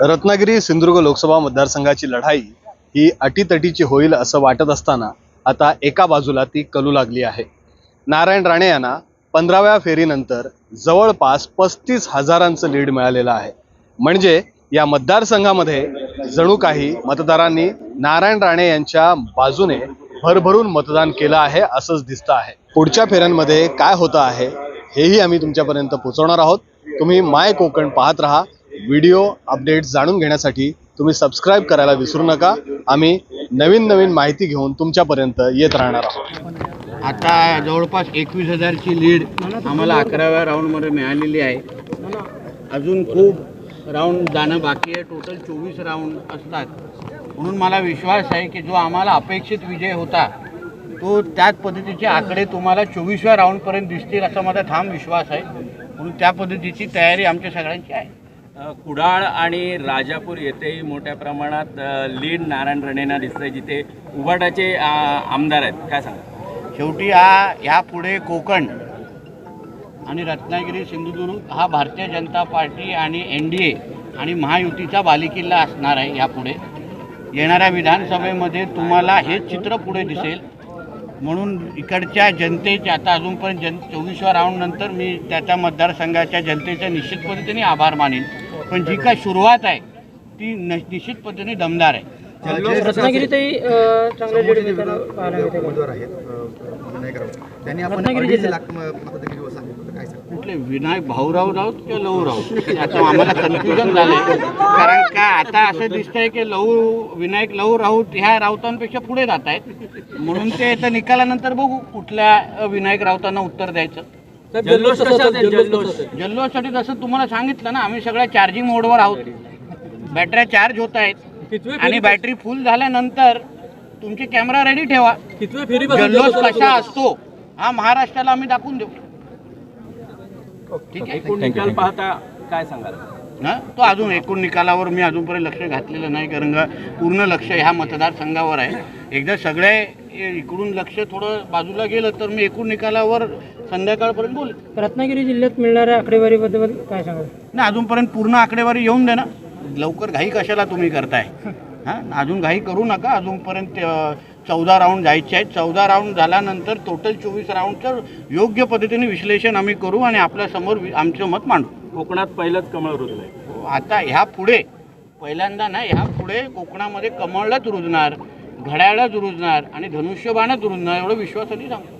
रत्नागिरी सिंधुदुर्ग लोकसभा मतदारसंघाची लढाई ही अटीतटीची होईल असं वाटत असताना आता एका बाजूला ती कलू लागली आहे. नारायण राणे यांना पंधराव्या फेरीनंतर जवळपास पस्तीस हजारांचं लीड मिळालेलं आहे. म्हणजे या मतदारसंघामध्ये जणू काही मतदारांनी नारायण राणे यांच्या बाजूने भरभरून मतदान केलं आहे असंच दिसतं आहे. पुढच्या फेऱ्यांमध्ये काय होतं आहे हेही आम्ही तुमच्यापर्यंत पोहोचवणार आहोत. तुम्ही माय कोकण पाहत राहा. व्हिडिओ अपडेट जाणून घेण्यासाठी तुम्ही सबस्क्राईब करायला विसरू नका. आम्ही नवीन नवीन माहिती घेऊन तुमच्यापर्यंत येत राहणार आहोत. आता जवळपास एकवीस हजारची लीड आम्हाला अकराव्या राऊंडमध्ये मिळालेली आहे. अजून खूप राऊंड जाणं बाकी आहे. टोटल चोवीस राऊंड असतात. म्हणून मला विश्वास आहे की जो आम्हाला अपेक्षित विजय होता तो त्याच पद्धतीचे आकडे तुम्हाला चोवीसव्या राऊंडपर्यंत दिसतील असा माझा ठाम विश्वास आहे. म्हणून त्या पद्धतीची तयारी आमच्या सगळ्यांची आहे. कुडाळ आणि राजापूर येथेही मोठ्या प्रमाणात लीड नारायण राणेंना दिसतंय जिथे उबाटाचे अ, आमदार आहेत. काय सांगा शेवटी हा ह्या पुढे कोकण आणि रत्नागिरी सिंधुदुर्ग हा भारतीय जनता पार्टी आणि एन डी ए आणि महायुतीचा बालिकिल्ला असणार आहे यापुढे. येणाऱ्या विधानसभेमध्ये तुम्हाला हे चित्र पुढे दिसेल. म्हणून इकडच्या जनतेचे आता अजूनपर्यंत जन चोवीसव्या राऊंडनंतर मी त्या त्या मतदारसंघाच्या जनतेचा निश्चित पद्धतीने आभार मानेन. पण जी काय सुरुवात आहे ती न निश्चित पद्धतीने दमदार आहे. रत्नागिरीतही अ, चांगले लीड देताना पाहायला मिळते उमेदवार आहेत अ, विनायक राऊत त्यांनी आपण रत्नागिरी अडीच जिल्ह्यात. लाख म- मतदान सांगितलं होतं. काय सांगा कुठले विनायक भाऊराव राऊत किंवा लहू राऊत? आता आम्हाला कन्फ्युजन झालंय. कारण का आता असं दिसतंय की लहू विनायक लहू राऊत ह्या राऊतांपेक्षा पुढे जात आहेत. म्हणून ते आता निकालानंतर बघू कुठल्या अ, विनायक राऊतांना उत्तर द्यायचं. जल्लोष कसा असेल? जल्लोष जल्लोषसाठी जसं तुम्हाला सांगितलं ना आम्ही सगळ्या चार्जिंग मोडवर आहोत. बॅटऱ्या चार्ज होत आहेत. आणि बॅटरी फुल झाल्यानंतर तुमचे कॅमेरा रेडी ठेवा. जल्लोष कसा असतो हा महाराष्ट्राला आम्ही दाखवून देऊ. ठीक आहे? एकूण निकाल पाहता काय सांगाल? ना? तो अजून एकूण निकालावर मी अजूनपर्यंत लक्ष घातलेलं नाही कारण का पूर्ण लक्ष ह्या मतदारसंघावर आहे. एकदा सगळे इकडून लक्ष थोडं बाजूला गेलं तर मी एकूण निकालावर संध्याकाळपर्यंत बोलेन. रत्नागिरी जिल्ह्यात मिळणाऱ्या आकडेवारीबद्दल काय सांगाल? ना अजूनपर्यंत पूर्ण आकडेवारी येऊन दे ना. लवकर घाई कशाला तुम्ही करताय? हां? अजून घाई करू नका. अजूनपर्यंत चौदा राऊंड जायचे आहेत. चौदा राऊंड झाल्यानंतर टोटल चोवीस राऊंडचं योग्य पद्धतीने विश्लेषण आम्ही करू आणि आपल्यासमोर आमचं मत मांडू. कोकणात पहिलंच कमळ रुजलंय. आता ह्या पुढे पहिल्यांदा ना ह्या पुढे कोकणामध्ये कमळच रुजणार घड्याळच रुजणार आणि धनुष्यबाणच रुजणार एवढं विश्वासाने सांगतो.